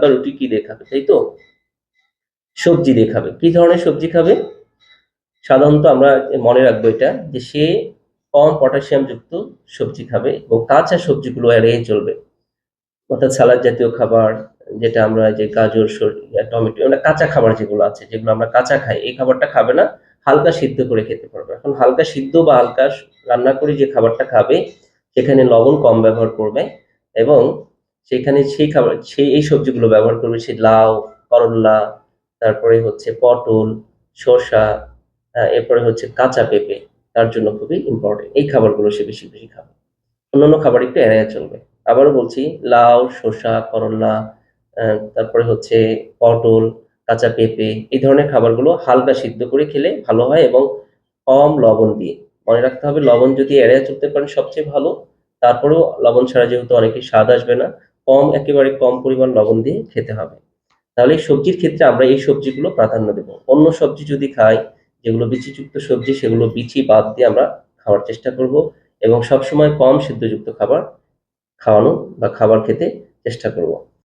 বা রুটি কি দিয়ে খাবে, তাই তো? সবজি দিয়ে খাবে। কি ধরনের সবজি খাবে? সাধারণত আমরা মনে রাখব এটা, যে সে কম পটাশিয়াম যুক্ত সবজি খাবে এবং কাঁচা সবজিগুলো এড়িয়ে চলবে। অর্থাৎ সালাদ জাতীয় খাবার, যেটা আমরা যে গাজর টমেটো মানে কাঁচা খাবার যেগুলো আছে, যেগুলো আমরা কাঁচা খাই, এই খাবারটা খাবে না, হালকা সিদ্ধ করে খেতে পারবে। এখন হালকা সিদ্ধ বা হালকা রান্না করে যে খাবারটা খাবে, সেখানে লবণ কম ব্যবহার করবে এবং সেখানে সেই খাবার সেই এই সবজিগুলো ব্যবহার করবে সেই লাউ করল্লা তারপরে হচ্ছে পটল শসা আহ, এরপরে হচ্ছে কাঁচা পেঁপে তার জন্য খুবই ইম্পর্টেন্ট এই খাবারগুলো সে বেশি বেশি খাবে। অন্যান্য খাবার একটু এড়াইয়া চলবে। আবারও বলছি লাউ শসা করল্লা তারপরে হচ্ছে পটল কাঁচা পেঁপে এই ধরনের খাবারগুলো হালকা সিদ্ধ করে খেলে ভালো হয় এবং কম লবণ দিয়ে। মনে রাখতে হবে লবণ যদি এড়িয়ে চলতে পারেন সবচেয়ে ভালো তারপরেও লবণ ছাড়া যেহেতু অনেকের স্বাদ আসবে না কম, একেবারে কম পরিমাণ লবণ দিয়ে খেতে হবে। তাহলে এই সবজির ক্ষেত্রে আমরা এই সবজিগুলো প্রাধান্য দেব। অন্য সবজি যদি খাই, যেগুলো বিচিযুক্ত সবজি, সেগুলো বিচি বাদ দিয়ে আমরা খাওয়ার চেষ্টা করব এবং সবসময় কম সিদ্ধযুক্ত খাবার খাওয়ানো বা খাবার খেতে চেষ্টা করব।